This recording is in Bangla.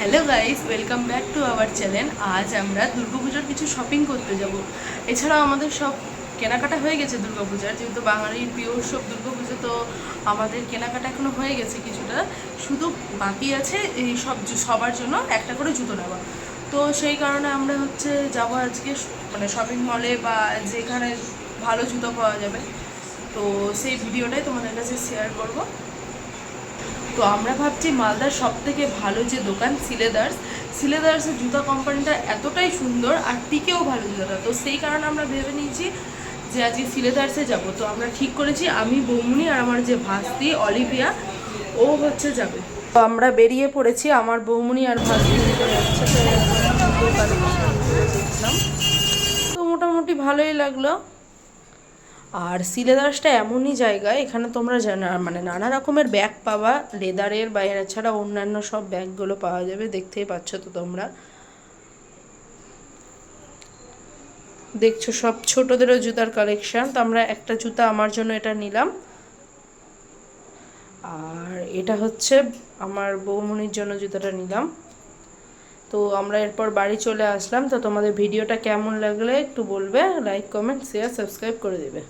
Hello guys welcome back to our channel আজ আমরা দুর্গাপুজোর কিছু শপিং করতে যাব। এছাড়াও আমাদের সব কেনাকাটা হয়ে গেছে দুর্গাপূজার, যেহেতু বাঙালির প্রিয় উৎসব দুর্গাপুজো, তো আমাদের কেনাকাটা এখনও হয়ে গেছে কিছুটা। শুধু বাকি আছে এই সব সবার জন্য একটা করে জুতো নেওয়া। তো সেই কারণে আমরা হচ্ছে যাব আজকে মানে শপিং মলে বা যেখানে ভালো জুতো পাওয়া যাবে। তো সেই ভিডিওটাই তোমাদের কাছে শেয়ার করব। তো আমরা ভাবছি মালদার সব থেকে ভালো যে দোকান, সিলেদার্স। সিলেদার্সের জুতা কোম্পানিটা এতটাই সুন্দর আর টিকেও ভালো জুতাটা। তো সেই কারণে আমরা ভেবে নিয়েছি যে আজকে সিলেদার্সে যাব। তো আমরা ঠিক করেছি, আমি, বৌমনি আর আমার যে ভাস্তি, অলিভিয়া, ও হচ্ছে যাবে। তো আমরা বেরিয়ে পড়েছি, আমার বৌমনি আর ভাস্তি মোটামুটি ভালোই লাগল। আর সিলেদাসটা এমনই জায়গা, এখানে তোমরা জানা মানে নানা রকমের ব্যাগ পাবা লেদারের বা এছাড়া অন্যান্য সব ব্যাগগুলো পাওয়া যাবে, দেখতেই পাচ্ছ তো তোমরা। দেখছ সব ছোটদেরও জুতার কালেকশান তো আমরা একটা জুতা আমার জন্য এটা নিলাম। আর এটা হচ্ছে আমার বৌমনির জন্য জুতাটা নিলাম। তো আমরা এরপর বাড়ি চলে আসলাম, তো তোমাদের ভিডিওটা কেমন লাগলে একটু বলবে লাইক কমেন্ট শেয়ার সাবস্ক্রাইব করে দেবে।